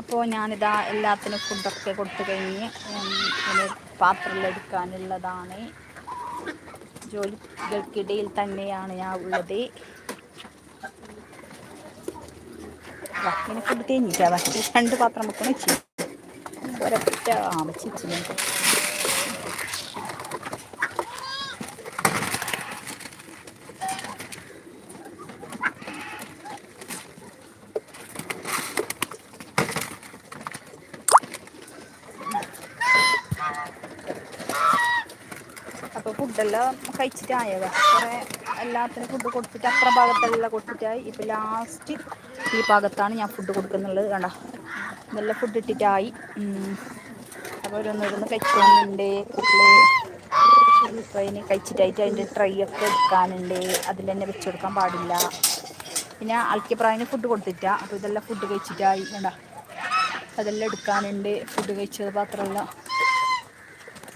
അപ്പോൾ ഞാനിതാ എല്ലാത്തിനും ഫുഡൊക്കെ കൊടുത്തു കഴിഞ്ഞ് പാത്രമെല്ലാം എടുക്കാനുള്ളതാണ്. ജോലികൾക്കിടയിൽ തന്നെയാണ് ഞാൻ ഉള്ളത്. വക്കിനെ ഫുഡ് കഴിഞ്ഞിട്ടാ വക്കി രണ്ട് പാത്രം വെക്കണം ചീ ഒരൊറ്റ ആ വെച്ചിച്ചില്ല കഴിച്ചിട്ട് ഫുഡെല്ലാം കഴിച്ചിട്ടായത്. കുറേ എല്ലാത്തിനും ഫുഡ് കൊടുത്തിട്ട് അത്ര ഭാഗത്തെല്ലാം കൊടുത്തിട്ടായി. ഇപ്പോൾ ലാസ്റ്റ് ഈ ഭാഗത്താണ് ഞാൻ ഫുഡ് കൊടുക്കുന്നുള്ളത് കണ്ട. നല്ല ഫുഡ് ഇട്ടിട്ടായി. അപ്പോൾ ഓരോന്നോരോന്ന് കഴിക്കുന്നുണ്ട്. ഇപ്പോൾ അതിന് കഴിച്ചിട്ടായിട്ട് അതിന്റെ ട്രൈ ഒക്കെ എടുക്കാനുണ്ട്. അതിൽ തന്നെ വെച്ച് കൊടുക്കാൻ പാടില്ല. പിന്നെ അൽക്കിപ്രായന് ഫുഡ് കൊടുത്തിട്ട. അപ്പോൾ ഇതെല്ലാം ഫുഡ് കഴിച്ചിട്ടായി വേണ്ട അതെല്ലാം എടുക്കാനുണ്ട്. ഫുഡ് കഴിച്ചത് പാത്രമെല്ലാം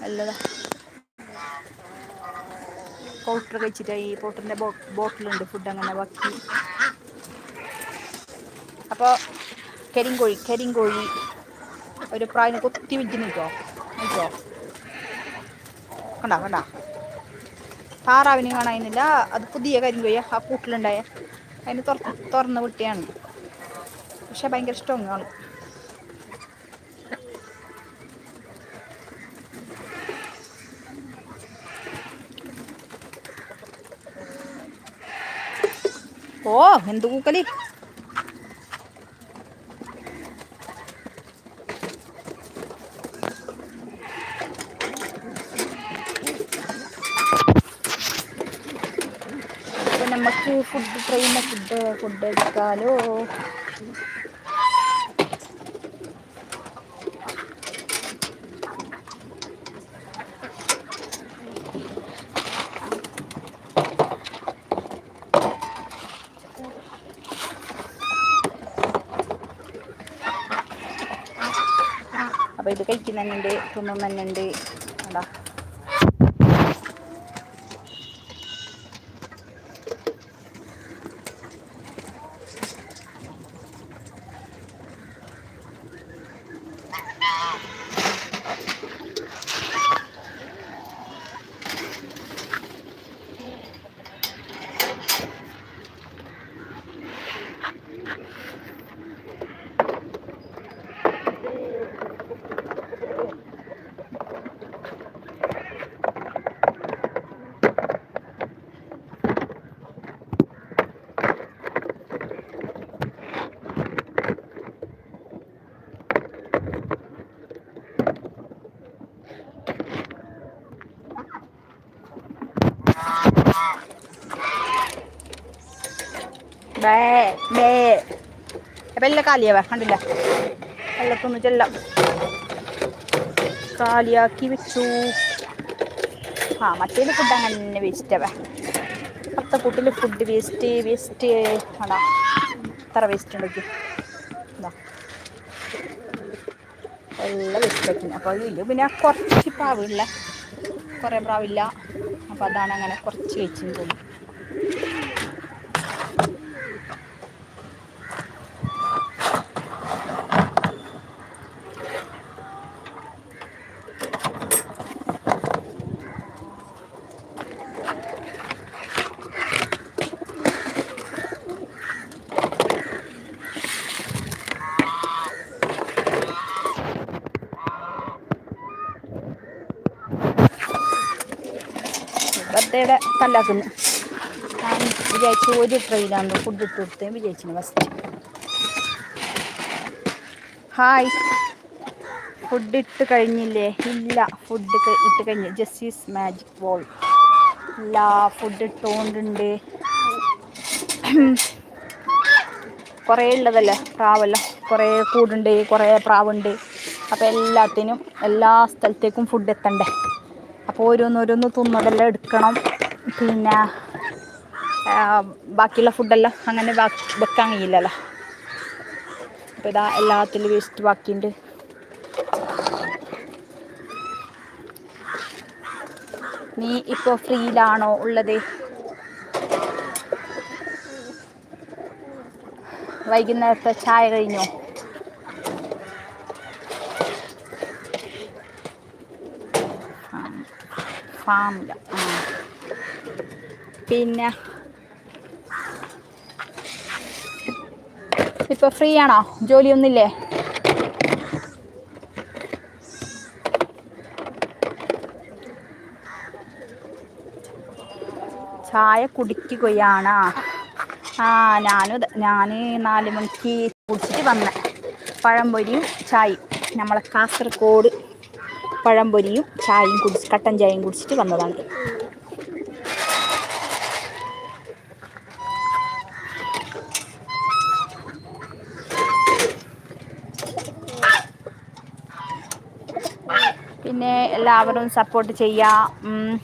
നല്ലതാണ് പൗഡർ കഴിച്ചിട്ട് ഈ പൗഡറിന്റെ ബോട്ടിലുണ്ട് ഫുഡ് അങ്ങനെ ബാക്കി. അപ്പോൾ കരിങ്കോഴി കരിങ്കോഴി ഒരു പ്രായം കൊത്തി വിറ്റ് നിൽക്കോ നിൽക്കോ. കണ്ടാ കണ്ടാ. താറാവിന് കാണാനില്ല അത് പുതിയ കരിങ്കോഴിയ ആ കൂട്ടിലുണ്ടായ. അതിന് തുറന്ന് തുറന്ന് വിട്ടിയാണ്. പക്ഷെ ഭയങ്കര ഇഷ്ടമാണ് ആണ്. ഓ എന്ത് കൂക്കലി അപ്പോൾ നമുക്ക് ഫുഡ് ട്രെയിനിൽ ഫുഡ് ഫുഡ് എടുക്കാലോ അപ്പോൾ ഇത് കഴിക്കുന്നുണ്ട് തിന്നുന്നുണ്ട് അതാ ബേ ബേ. അപ്പം എല്ലാം കാലിയാവാ കണ്ടില്ല. വെള്ളത്തൊന്നും ചെല്ലാം. കാലിയാക്കി വെച്ചു. ആ മറ്റേത് ഫുഡ് അങ്ങനെ വേസ്റ്റ് വേസ്റ്റാവാ അത്ത കൂട്ടിൽ ഫുഡ് വേസ്റ്റ് വേസ്റ്റ് ആടാ എത്ര വേസ്റ്റ് എന്താ എല്ലാം വേസ്റ്റ് ആക്കി അപ്പോൾ ഇല്ല. പിന്നെ കുറച്ച് പ്രാവില്ല കുറേ പ്രാവില്ല. അപ്പോൾ അതാണ് അങ്ങനെ കുറച്ച് വെച്ചെന്ന് കല്ലാക്കുന്നു. ഞാൻ വിചാരിച്ചു ഒരു ട്രെയിലാണ് ഫുഡ് ഇട്ട് കൊടുത്തേ വിചാരിച്ചു ഫസ്റ്റ് ഹായ് ഫുഡ് ഇട്ട് കഴിഞ്ഞില്ലേ? ഇല്ല. ഫുഡ് ഇട്ട് കഴിഞ്ഞു ജസ്റ്റിസ് മാജിക് ബോൾ ഇല്ല. ഫുഡ് ഇട്ടുകൊണ്ടുണ്ട് കുറേ ഉള്ളതല്ലേ? പ്രാവല്ല? കുറേ കൂടുണ്ട് കുറേ പ്രാവുണ്ട്. അപ്പോൾ എല്ലാത്തിനും എല്ലാ സ്ഥലത്തേക്കും ഫുഡ് എത്തണ്ടേ? അപ്പോൾ ഓരോന്നോരോന്ന് തിന്നതെല്ലാം എടുക്കണം. പിന്നെ ബാക്കിയുള്ള ഫുഡെല്ലാം അങ്ങനെ വെക്കാൻ കഴിയില്ലല്ലോ. അപ്പോൾ ഇതാ എല്ലാത്തിലും വേസ്റ്റ് ബാക്കിയുണ്ട്. നീ ഇപ്പോൾ ഫ്രീയിലാണോ ഉള്ളത്? വൈകുന്നേരത്തെ ചായ കഴിഞ്ഞോ? ഫാമില്ല പിന്നെ ഇപ്പൊ ഫ്രീ ആണോ? ജോലി ഒന്നില്ലേ ചായ കുടിക്കുകയാണ്. ആ ഞാനും ഞാൻ നാല് മണിക്ക് കുടിച്ചിട്ട് വന്ന. പഴംപൊരിയും ചായയും. നമ്മളെ കാസർഗോഡ് പഴംപൊരിയും ചായയും കുടിച്ച് കട്ടൻ ചായയും കുടിച്ചിട്ട് വന്നതാണ്. പിന്നെ എല്ലാവരും സപ്പോർട്ട് ചെയ്യുക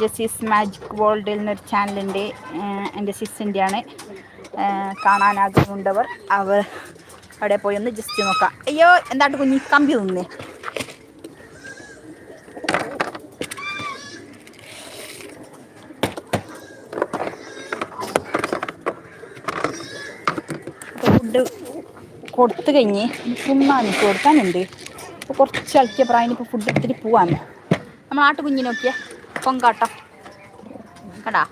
ജസ്റ്റിസ് മാജിക് വേൾഡിൽ നിന്നൊരു ചാനലുണ്ട് എന്റെ ആണ്. കാണാൻ ആഗ്രഹമുണ്ടവർ അവർ അവിടെ പോയി ഒന്ന് ജസ്റ്റ് നോക്കാം. അയ്യോ എന്താണ്ട് കുഞ്ഞി കമ്പി നിന്നേ ഫുഡ് കൊടുത്തു കഴിഞ്ഞ് തിന്നാൻ കൊടുക്കാനുണ്ട്. കുറച്ച് ഇളക്കിയ പ്രായം ഫുഡ് എടുത്തിട്ട് പോവാൻ നമ്മൾ ആട്ടു നോക്കിയേ. പൊങ്കാട്ടം. കടാ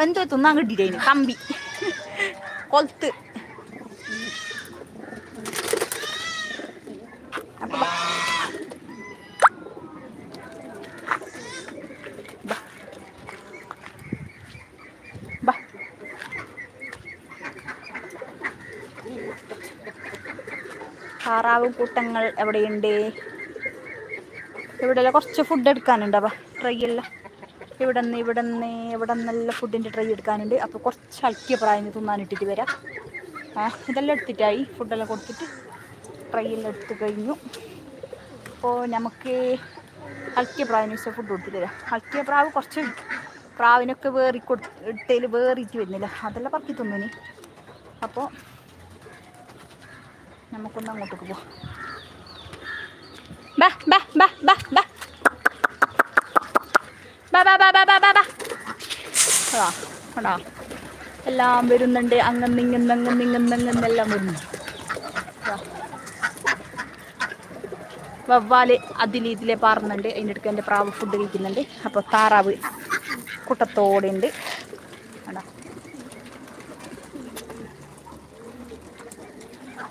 എന്തോ തിന്നാൻ കിട്ടിയിട്ടേ കമ്പി. കൊളുത്ത്. താറാവ് കൂട്ടങ്ങൾ എവിടെയുണ്ട്? ഇവിടെ കുറച്ച് ഫുഡ് എടുക്കാനുണ്ട്. അപ്പം ട്രൈ എല്ലാം ഇവിടെ നിന്ന് ഇവിടെ നിന്ന് ഇവിടെ നിന്നെല്ലാം ഫുഡിന്റെ ട്രൈ എടുക്കാനുണ്ട്. അപ്പോൾ കുറച്ച് അൽക്കിയ പ്രായം തിന്നാനിട്ടിട്ട് വരാം. ഇതെല്ലാം എടുത്തിട്ടായി. ഫുഡെല്ലാം കൊടുത്തിട്ട് ട്രൈ എല്ലാം എടുത്ത് കഴിഞ്ഞു. അപ്പോൾ നമുക്ക് അൽക്കിയ പ്രാവിന് വെച്ചാൽ ഫുഡ് കൊടുത്തിട്ട് വരാം. അൽക്കിയ പ്രാവ് കുറച്ച് പ്രാവിനൊക്കെ വേറി കൊടു ഇട്ടതിൽ വേറിയിട്ട് വരുന്നില്ല. അതെല്ലാം പറക്കി തിന്നു അപ്പോൾ നമുക്കൊന്ന് അങ്ങോട്ടേക്ക് പോവാം ബാ ബാ ബാ ബാ ബാ. ബാ ബാ ബാ ബാ ബാ ബാ ബാ. അതാ എല്ലാം വരുന്നുണ്ട്. അങ്ങനെ ഇങ്ങനെ അങ്ങനെ ഇങ്ങനെ അങ്ങനെല്ലാം വരുന്നു ദാ. വവ്വാൽ അതിൽ ഇതിലെ പാറുന്നുണ്ട്. അതിന്റെ അടുക്ക് എന്റെ പ്രാവ് ഫുഡ് കഴിക്കുന്നുണ്ട്. അപ്പോൾ താറാവ് കൂട്ടത്തോടെ ഉണ്ട് കണ്ടാ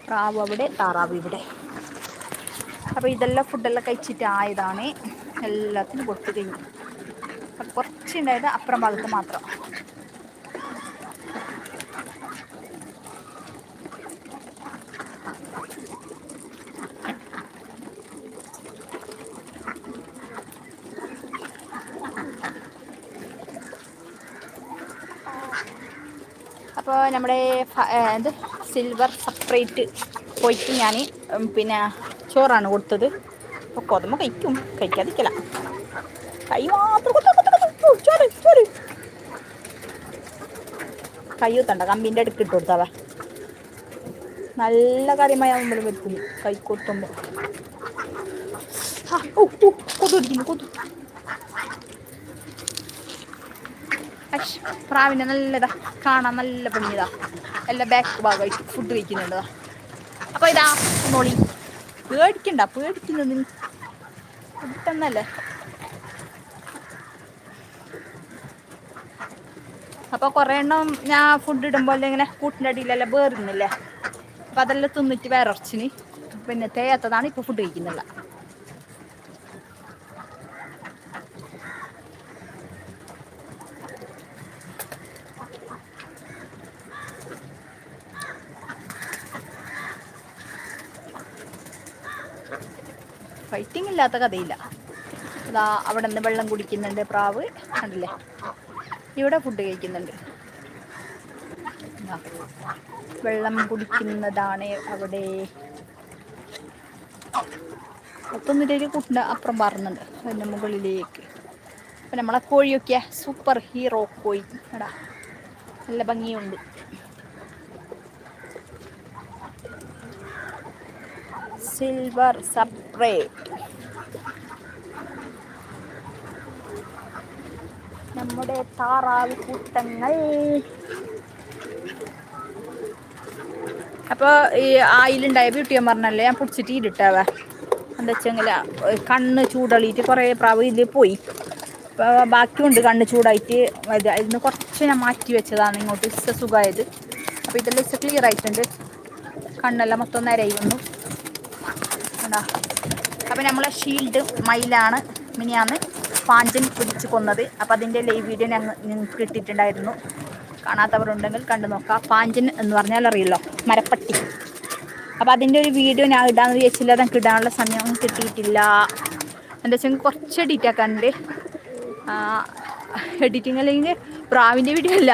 പ്രാവ് അവിടെ താറാവ് ഇവിടെ. അപ്പോൾ ഇതെല്ലാം ഫുഡെല്ലാം കഴിച്ചിട്ട് ആയതാണ്. എല്ലാത്തിനും കൊടുത്തു കഴിഞ്ഞു. അപ്പം കുറച്ചുണ്ടായത് അപ്പുറം ഭാഗത്ത് മാത്രം. അപ്പോൾ നമ്മുടെ എന്ത്? സിൽവർ സെപ്പറേറ്റ് പോയിട്ട് ഞാൻ പിന്നെ ചോറാണ് കൊടുത്തത്. അപ്പോൾ കൊതുമ കഴിക്കും. കഴിക്കാതിരിക്കല. കൈ മാത്രം ചോറ് ചോറ്. കൈ കുത്തണ്ട. കമ്പിന്റെ അടുക്ക് ഇട്ട് കൊടുത്താവ നല്ല കാര്യമായാകുമ്പോൾ വരുത്തുന്നു കൈ കൊത്തുമ്പോൾ പ്രാവിനെ നല്ലതാ. കാണാൻ നല്ല ഭംഗിയതാ എല്ലാ ബാക്ക് ഭാഗമായിട്ട് ഫുഡ് കഴിക്കുന്നുണ്ട് അപ്പൊ ഇതാ മോളി. പേടിക്കണ്ട പേടിക്കുന്നത് പെട്ടെന്നല്ലേ? അപ്പൊ കൊറേ എണ്ണം ഞാൻ ഫുഡ് ഇടുമ്പോൾ ഇങ്ങനെ കൂട്ടിന്റെ അടിയിലെല്ലാം വേറുന്നില്ലേ? അപ്പൊ അതെല്ലാം തിന്നിട്ട് വേറെ ഉറച്ചിന് പിന്നെ തേയാത്തതാണ് ഇപ്പൊ ഫുഡ് കഴിക്കുന്നില്ല ഇല്ലാത്ത കഥയില്ല. അതാ അവിടെ നിന്ന് വെള്ളം കുടിക്കുന്നുണ്ട് പ്രാവ്. കണ്ടില്ലേ? ഇവിടെ ഫുഡ് കഴിക്കുന്നുണ്ട്. വെള്ളം കുടിക്കുന്നതാണ് അവിടെ. പത്തൊന്നിലേക്ക് കുട്ടിന്റെ അപ്പുറം പറഞ്ഞുണ്ട് അതിന്റെ മുകളിലേക്ക്. അപ്പം നമ്മളെ കോഴിയൊക്കെ സൂപ്പർ ഹീറോ കോഴി. എടാ നല്ല ഭംഗിയുണ്ട്. സിൽവർ സപ്പറേറ്റ് നമ്മുടെ താറാവ് കൂട്ടങ്ങൾ. അപ്പോൾ ഈ ആയിലുണ്ടായ ബ്യൂട്ടി ഞാൻ പറഞ്ഞല്ലേ ഞാൻ പിടിച്ചിട്ട് ഇരിട്ടാവ എന്താ വെച്ചെങ്കിൽ കണ്ണ് ചൂടളിയിട്ട് കുറേ പ്രാവ് ഇതിൽ പോയി. ബാക്കിയുണ്ട് കണ്ണ് ചൂടായിട്ട് ഇതിന് കുറച്ച് ഞാൻ മാറ്റി വെച്ചതാണ് ഇങ്ങോട്ട് ഇസ സുഖമായത് അപ്പോൾ ഇതെല്ലാം ഇസ ക്ലിയർ ആയിട്ടുണ്ട്. കണ്ണെല്ലാം മൊത്തം നിരയി വന്നു കണ്ടാ? അപ്പോൾ നമ്മളെ ഷീൽഡ് മയിലാണ് മിനിയാന്ന്. പാഞ്ചൻ പിടിച്ച് കൊന്നത്. അപ്പോൾ അതിന്റെ ലൈവ് വീഡിയോ ഞങ്ങൾ നിങ്ങൾക്ക് കിട്ടിയിട്ടുണ്ടായിരുന്നു. കാണാത്തവരുണ്ടെങ്കിൽ കണ്ടു നോക്കാം. പാഞ്ചൻ എന്ന് പറഞ്ഞാൽ അറിയില്ലോ മരപ്പട്ടി. അപ്പോൾ അതിന്റെ ഒരു വീഡിയോ ഞാൻ ഇടാന്ന് വിചാരിച്ചില്ല. അതെനിക്ക് ഇടാനുള്ള സമയം കിട്ടിയിട്ടില്ല. എന്താ വെച്ചാൽ കുറച്ച് എഡിറ്റ് ആക്കാനുണ്ട്. എഡിറ്റിംഗ് അല്ലെങ്കിൽ പ്രാവിന്റെ വീഡിയോ അല്ല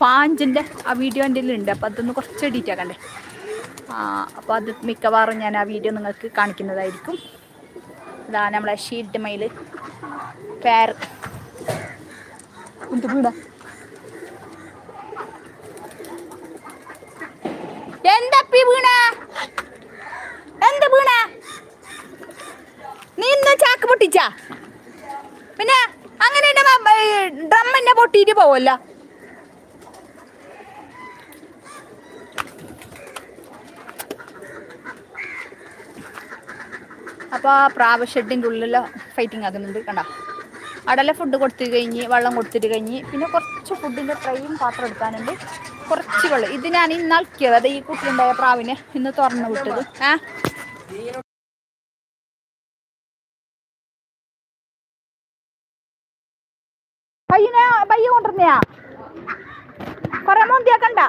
പാഞ്ചിന്റെ ആ വീഡിയോ എന്റെ ഉണ്ട് അപ്പോൾ അതൊന്ന് കുറച്ച് എഡിറ്റ് ആക്കണ്ടേ അപ്പോൾ അത് മിക്കവാറും ഞാൻ ആ വീഡിയോ നിങ്ങൾക്ക് കാണിക്കുന്നതായിരിക്കും. ഇതാ നമ്മളെ ഷീറ്റ് മയിൽ പേർ എന്തപ്പി വീണ? എന്ത് വീണ? നീ ഇന്ന് ചാക്ക് പൊട്ടിച്ച? പിന്നെ അങ്ങനെ ഡ്രം എന്നെ പൊട്ടിയിട്ട് പോവല്ലോ. അപ്പോൾ ഉള്ളിൽ ഫൈറ്റിംഗ് ആകുന്നുണ്ട് കണ്ട? അവിടെല്ലാം ഫുഡ് കൊടുത്തു കഴിഞ്ഞ് വെള്ളം കൊടുത്തിട്ട് കഴിഞ്ഞ്. പിന്നെ കുറച്ച് ഫുഡിന്റെ ട്രെയും പാത്രം എടുക്കാനുണ്ട്. കുറച്ച് വെള്ളം. ഇത് ഞാൻ ഇന്ന് അളക്കിയത് അത് ഈ കുട്ടിയുണ്ടായ പ്രാവിനെ ഇന്ന് തുറന്നു വിട്ടത്. ഏ? പയ്യനെ പയ്യ കൊണ്ടിരുന്നയാ കൊറേ മോന്തിയാക്കണ്ട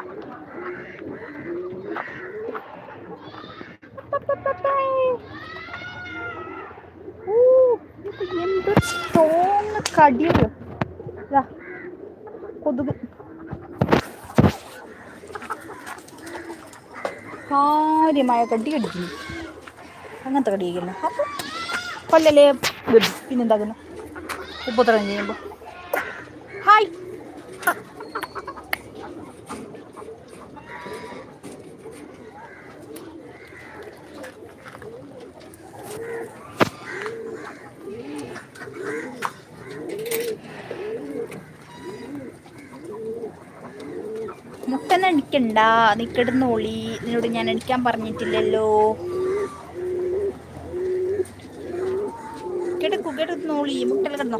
ഊ, ഇത് എന്ത് സ്ട്രോങ് കടിയോ കൊതുക് കാര്യമായ കടി കടിക്കുന്നു അങ്ങനത്തെ കടിക്കുന്നു അപ്പം കൊല്ലല്ലേ? വരും പിന്നെന്താക്കുന്നു ഉപ്പത്രം ചെയ്യുമ്പോൾ ഹായ് അടിക്കണ്ട നീ കിടന്നോളി നിന്നോട് ഞാൻ എണിക്കാൻ പറഞ്ഞിട്ടില്ലല്ലോ. കിടക്കൂ കിടന്നോളി മുട്ടൽ കിടന്നോ.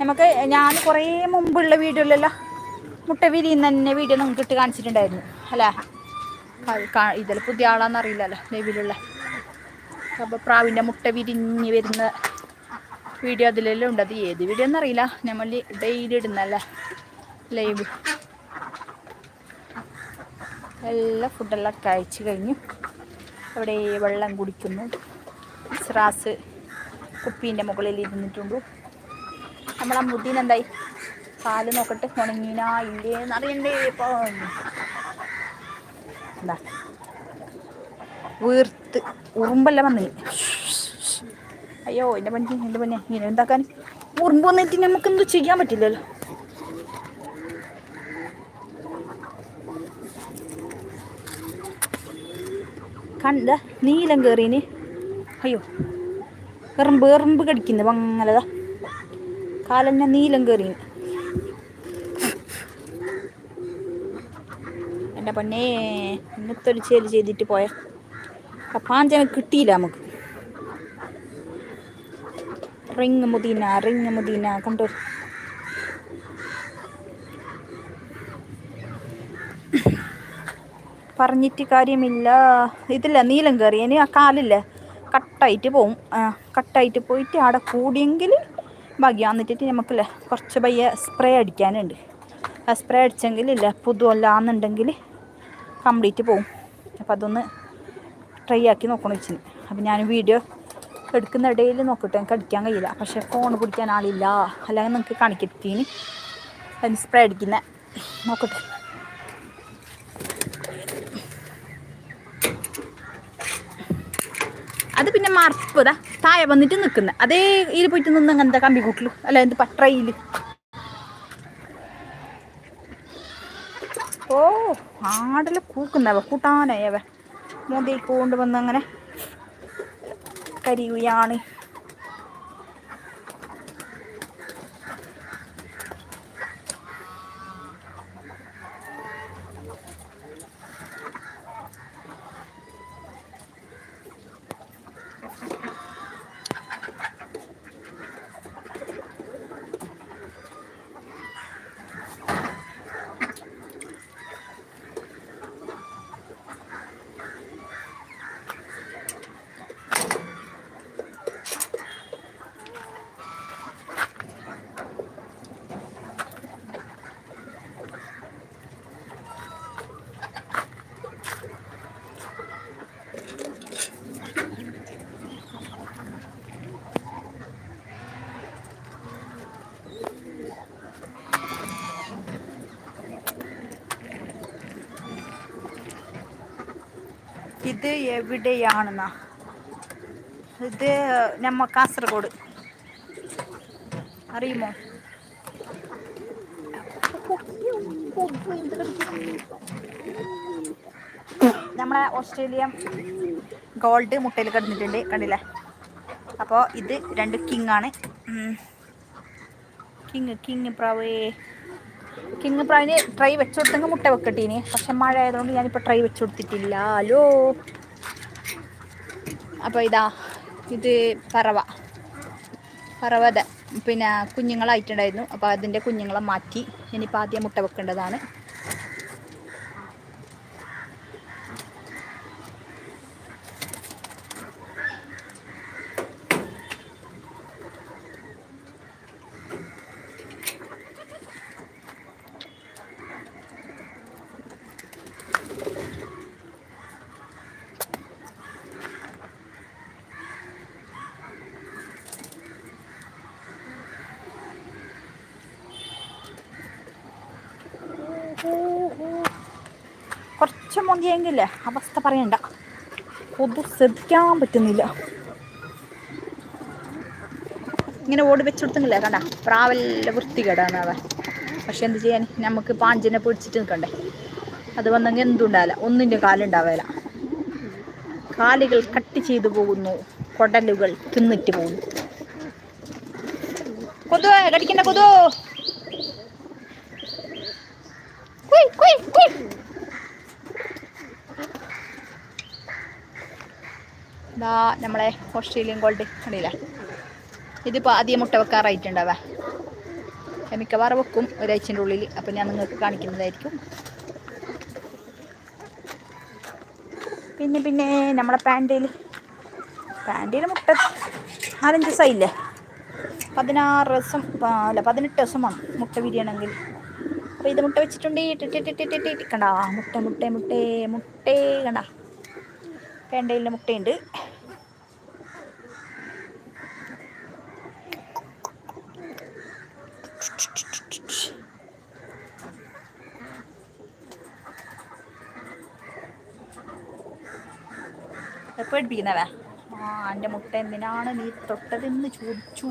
നമുക്ക് ഞാൻ കുറേ മുമ്പുള്ള വീഡിയോയിലല്ല മുട്ട വിരിയുന്ന തന്നെ വീഡിയോ നിങ്ങൾക്ക് ഇട്ട് കാണിച്ചിട്ടുണ്ടായിരുന്നു. അല്ലേ? ഇതിൽ പുതിയ ആളാന്ന് അറിയില്ലല്ലോ ലൈവിലുള്ള അപ്പോൾ പ്രാവിന്റെ മുട്ട വിരിഞ്ഞ് വരുന്ന വീഡിയോ അതിലെല്ലാം ഉണ്ട്. അത് ഏത് വീഡിയോ എന്നറിയില്ല. നമ്മൾ ഡെയിലി ഇടുന്നല്ലേ ലൈവ് എല്ലാ ഫുഡെല്ലാം കഴിച്ചു കഴിഞ്ഞു. അവിടെ വെള്ളം കുടിക്കുന്നു. സ്രാസ് കുപ്പീന്റെ മുകളിൽ ഇരുന്നിട്ടുണ്ട്. നമ്മളെ മുദ്ദീന് പാൽ നോക്കട്ടെ. ഉണങ്ങിനാ ഇല്ലേ അറിയണ്ടേ ഇപ്പൊ. എന്താ? വീർത്ത്. ഉറുമ്പല്ല വന്നു? അയ്യോ എന്റെ പണി എന്റെ പണി ഇങ്ങനെ എന്താക്കാൻ? ഉറുമ്പ് വന്നിട്ട് നമുക്കെന്തും ചെയ്യാൻ പറ്റില്ലല്ലോ. കണ്ട നീലം കയറീന് അയ്യോ എറുമ്പ് എറുമ്പ് കടിക്കുന്നത് വങ്ങലതാ കാലന്നെ നീലം കയറീന് എന്റെ പൊന്നേ ഇന്നത്തെ ഒരു ചേൽ ചെയ്തിട്ട് പോയ. പാഞ്ചന കിട്ടിയില്ല നമുക്ക്. റിങ് മുദീന റിങ് മുദീന കണ്ടോ? പറഞ്ഞിട്ട് കാര്യമില്ല. ഇതില്ല നീലം കയറിയതിന് ആ കാലില്ലേ കട്ടായിട്ട് പോവും. കട്ടായിട്ട് പോയിട്ട് അവിടെ കൂടിയെങ്കിൽ ഭാഗ്യം എന്നിട്ടിട്ട് നമുക്കില്ലേ കുറച്ച് പയ്യെ സ്പ്രേ അടിക്കാനുണ്ട്. ആ സ്പ്രേ അടിച്ചെങ്കിൽ ഇല്ല പുതുവല്ലാന്നുണ്ടെങ്കിൽ കംപ്ലീറ്റ് പോവും. അപ്പോൾ അതൊന്ന് ട്രൈ ആക്കി നോക്കണം വെച്ചിന്. അപ്പം ഞാൻ വീഡിയോ എടുക്കുന്ന ഇടയിൽ നോക്കട്ടെ. എനിക്ക് അടിക്കാൻ കഴിയില്ല. പക്ഷേ ഫോൺ പിടിക്കാൻ ആളില്ല. അല്ലെങ്കിൽ നിങ്ങൾക്ക് കാണിക്കത്തിന് അതിന് സ്പ്രേ അടിക്കുന്ന. നോക്കട്ടെ. അത് പിന്നെ മറപ്പതാ താഴെ വന്നിട്ട് നിൽക്കുന്ന. അതേ ഇതിൽ പോയിട്ട് നിന്ന് അങ്ങനത്തെ കമ്പി കൂട്ടിലു. അല്ല എന്ത് പട്ടയിൽ ഓ ആടൽ കൂക്കുന്നവ കൂട്ടാനയവ മുതൽ കൊണ്ടുവന്ന് അങ്ങനെ കരിയുകയാണ്. എവിടെയാണെന്നാ? ഇത് നമ്മ കാസർഗോഡ്. അറിയുമോ? നമ്മളെ ഓസ്ട്രേലിയ ഗോൾഡ് മുട്ടയിൽ കിടന്നിട്ടുണ്ട് കണ്ടില്ലേ? അപ്പോൾ ഇത് രണ്ട് കിങ് ആണ് കിങ് കിങ് പ്രാവേ. കിങ് അതിന് ട്രൈ വെച്ച് കൊടുത്തെങ്കിൽ മുട്ട വെക്കട്ടീനി. പക്ഷെ മഴ ആയതുകൊണ്ട് ഞാനിപ്പോൾ ട്രൈ വെച്ച് കൊടുത്തിട്ടില്ല ഹലോ? അപ്പോൾ ഇതാ ഇത് പറവ. പറവത പിന്നെ കുഞ്ഞുങ്ങളായിട്ടുണ്ടായിരുന്നു. അപ്പോൾ അതിന്റെ കുഞ്ഞുങ്ങളെ മാറ്റി. ഇനിയിപ്പോൾ ആദ്യം മുട്ട വെക്കേണ്ടതാണ് കുറച്ച് മതിയെങ്കിലേ അവസ്ഥ പറയണ്ട. കൊതു ശ്രദ്ധിക്കാൻ പറ്റുന്നില്ല. ഇങ്ങനെ ഓടി വെച്ചുകൊടുത്തില്ലേ കണ്ട പ്രാവല്ല വൃത്തികേടാണ് അവ പക്ഷെ എന്ത് ചെയ്യാൻ? നമുക്ക് പാഞ്ചിനെ പിടിച്ചിട്ട് നിൽക്കണ്ടേ? അത് വന്നെങ്കിൽ എന്തുണ്ടാവില്ല? ഒന്നിന്റെ കാലുണ്ടാവില്ല. കാലുകൾ കട്ട് ചെയ്തു പോകുന്നു. കൊടലുകൾ തിന്നിട്ട് പോകുന്നു. കൊതു കടിക്കണ്ട കൊതു കുയ് കുയ് കുയ് ഇതാ നമ്മളെ ഓസ്ട്രേലിയൻ ഗോൾഡ് കണ്ടില്ല? ഇതിപ്പോൾ ആദ്യം മുട്ട വെക്കാറായിട്ടുണ്ടാവേ മിക്കവാറും വെക്കും ഒരാഴ്ചന്റെ ഉള്ളിൽ. അപ്പം ഞാൻ നിങ്ങൾക്ക് കാണിക്കുന്നതായിരിക്കും. പിന്നെ പിന്നെ നമ്മളെ പാന്റയിൽ പാന്റയിൽ മുട്ട നാലഞ്ച് ദിവസമായില്ലേ പതിനാറ് ദിവസം അല്ല പതിനെട്ട് ദിവസം വേണം മുട്ട വിരിയണമെങ്കിൽ. അപ്പോൾ ഇത് മുട്ട വെച്ചിട്ടുണ്ട്. ഇട്ടിട്ടിട്ടിട്ടിട്ടിട്ട് കണ്ടാ? മുട്ട മുട്ട മുട്ടേ മുട്ടേ. കണ്ടാ? പേണ്ടയിലെ മുട്ടയുണ്ട്. പേടിപ്പിക്കുന്നവ ആ എന്റെ മുട്ട എന്തിനാണ് നീ തൊട്ടതെന്ന് ചോദിച്ചു.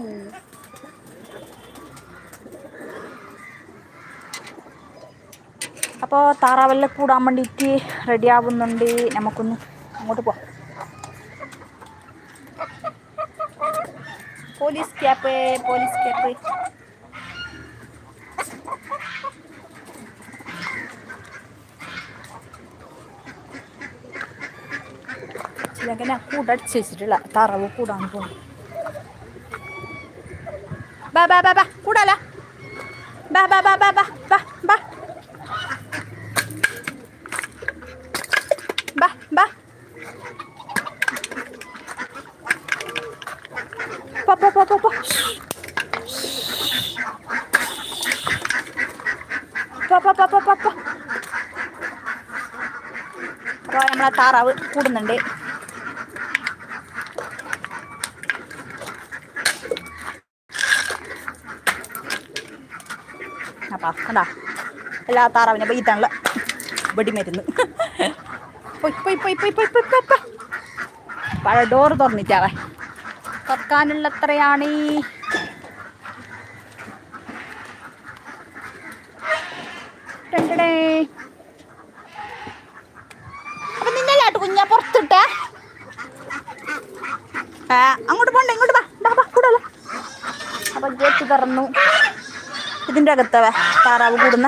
അപ്പോൾ താറാവെല്ലാം കൂടാൻ വേണ്ടിയിട്ട് റെഡി ആവുന്നുണ്ട്. നമുക്കൊന്ന് അങ്ങോട്ട് പോവാം. Police cap police cap. ചിലങ്ങനെ കൂടടിച്ച് വെച്ചിട്ടില്ല താറാവ് കൂടാൻ പോകും ബാ ബാ ബാ ബാ കൂടാല. ബാ ബാ ബാ ബാ ബാ ബാ ബാ. ബാ പോ പോ പോ പോ പോ. പോ പോ പോ പോ പോ നമ്മളെ താറാവ് കൂടുന്നുണ്ട്. കേട്ടോ കണ്ടാ എല്ലാ താറാവിനെ പെയ്ത്താനുള്ള വെടിമരുന്ന്. പൊയ് പഴ ഡോറ് തുറന്നിട്ടാവേ തുറക്കാനുള്ളത്രയാണീ ഇതിന്റെ അകത്തവ താറാവ് കൂടുന്ന.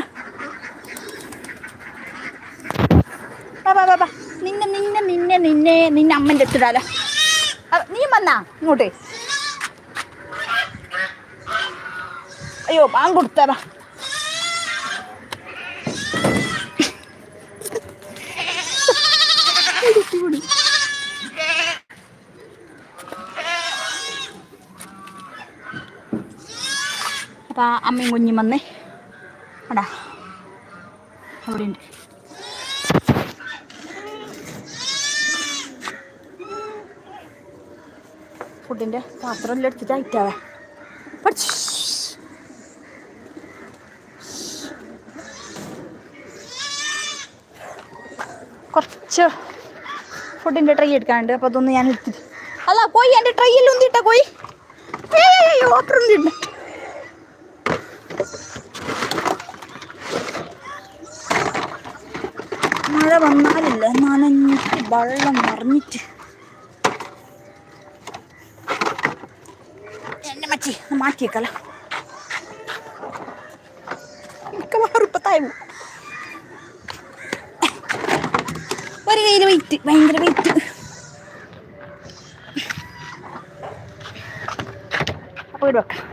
ബാ ബാ ബാ ബാ നിന്നെ നിന്നെ നിന്നെ നിന്നെ നിന്നെ അമ്മന്റെ എത്തിടാലോ നീ വന്നാ ഇങ്ങോട്ടേ. അയ്യോ പാൻ കൊടുത്താ ബാ അപ്പം അമ്മയും കുഞ്ഞും വന്നേ. അടാ. അവിടെ ഉണ്ട് ഫുഡിന്റെ പാത്രം എല്ലാം എടുത്തിട്ട് അയറ്റാവേ പഠിച്ചു. കുറച്ച് ഫുഡിന്റെ ട്രൈ എടുക്കാനുണ്ട്. അപ്പോൾ അതൊന്ന് ഞാൻ എടുത്തിട്ട് അല്ല കോയി എന്റെ ട്രൈയിൽ ഉന്തിട്ട കോയി? ഓട്ടർ ഉന്തിണ്ട് മഴ വന്നാലില്ല. നനഞ്ഞിട്ട് വെള്ളം നിറഞ്ഞിട്ട്. എന്നെ മച്ചി മാറ്റിയേക്കല. ഒരു കയ്യിൽ വെയിറ്റ് ഭയങ്കര വെയിറ്റ് അപ്പോൾ ഇവിടെ വെക്കാം.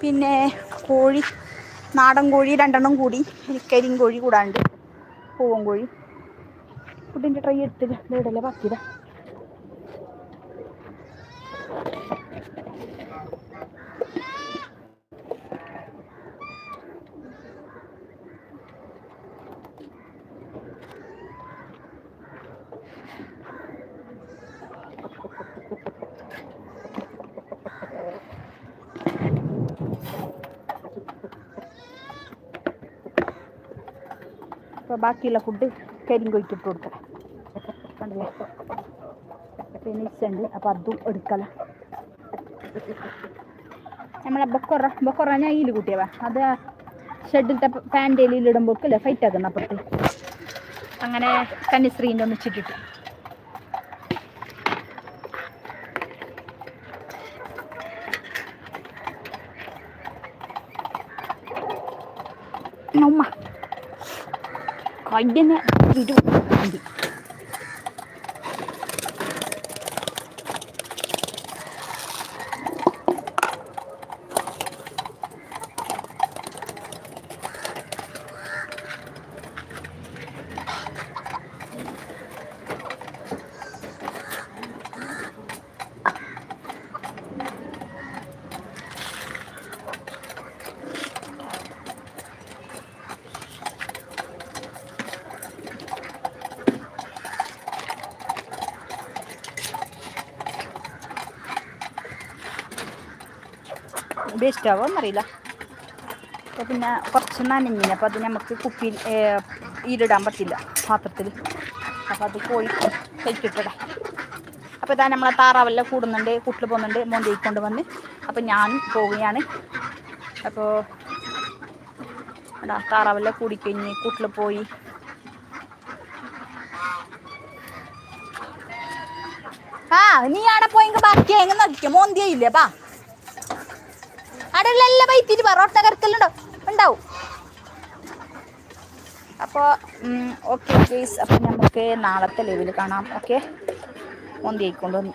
പിന്നെ കോഴി. നാടൻ കോഴി രണ്ടെണ്ണം കൂടി. കരിങ്കോഴി കോഴി കൂടാണ്ട്. പൂവൻ കോഴി. ഫുഡിന്റെ ട്രൈ എടുത്തില്ല ഇടല ബാക്കിയതാ അപ്പോൾ ബാക്കിയുള്ള ഫുഡ് കരിങ്കോയ്ക്ക് ഇട്ട് കൊടുക്കണം കണ്ടില്ലേ? ഫിനിഷ് ഉണ്ട് അപ്പോൾ അതും എടുക്കണം നമ്മളെ ബൊക്കൊറ ബൊക്കൊറ ഞാൻ ഇതിൽ കൂട്ടിയവാ അത് ഷെഡിലത്തെ പാന്റേലിയിൽ ഇടുമ്പോഴേക്കല്ലേ ഫൈറ്റ് ആക്കുന്ന അപ്പുറത്ത്. അങ്ങനെ കന്യശ്രീന്റെ ഒന്നിച്ചിട്ടിട്ട് ഉമ്മ. 快点呐！移动 വേസ്റ്റ് ആവുമോ എന്നറിയില്ല അപ്പോൾ പിന്നെ കുറച്ച് നനഞ്ഞിന്. അപ്പോൾ അത് നമുക്ക് കുപ്പിയിൽ ഈരിടാൻ പറ്റില്ല പാത്രത്തിൽ അപ്പോൾ അത് കോഴി കഴിക്കിട്ടിടാം അപ്പോൾ ഇതാ നമ്മളെ താറാവെല്ലാം കൂടുന്നുണ്ട് കൂട്ടിൽ പോകുന്നുണ്ട് മോന്തയിൽ കൊണ്ട് വന്ന്. അപ്പോൾ ഞാനും പോവുകയാണ്. അപ്പോൾ എടാ താറാവെല്ലാം കൂടിക്കഴിഞ്ഞ് കൂട്ടിൽ പോയി. ആ നീ ആടെ പോയെങ്കിൽ ബാക്കി എങ്ങനെ നോക്കിക്കോ മോന്തിയില്ലേ ബാ. എല്ലാം വൈത്തിട്ട് പറോട്ട കരക്കലുണ്ടോ ഉണ്ടാവും. അപ്പോൾ ഓക്കെ പ്ലീസ് അപ്പം നമുക്ക് നാളത്തെ ലെവൽ കാണാം. ഓക്കെ വന്നു.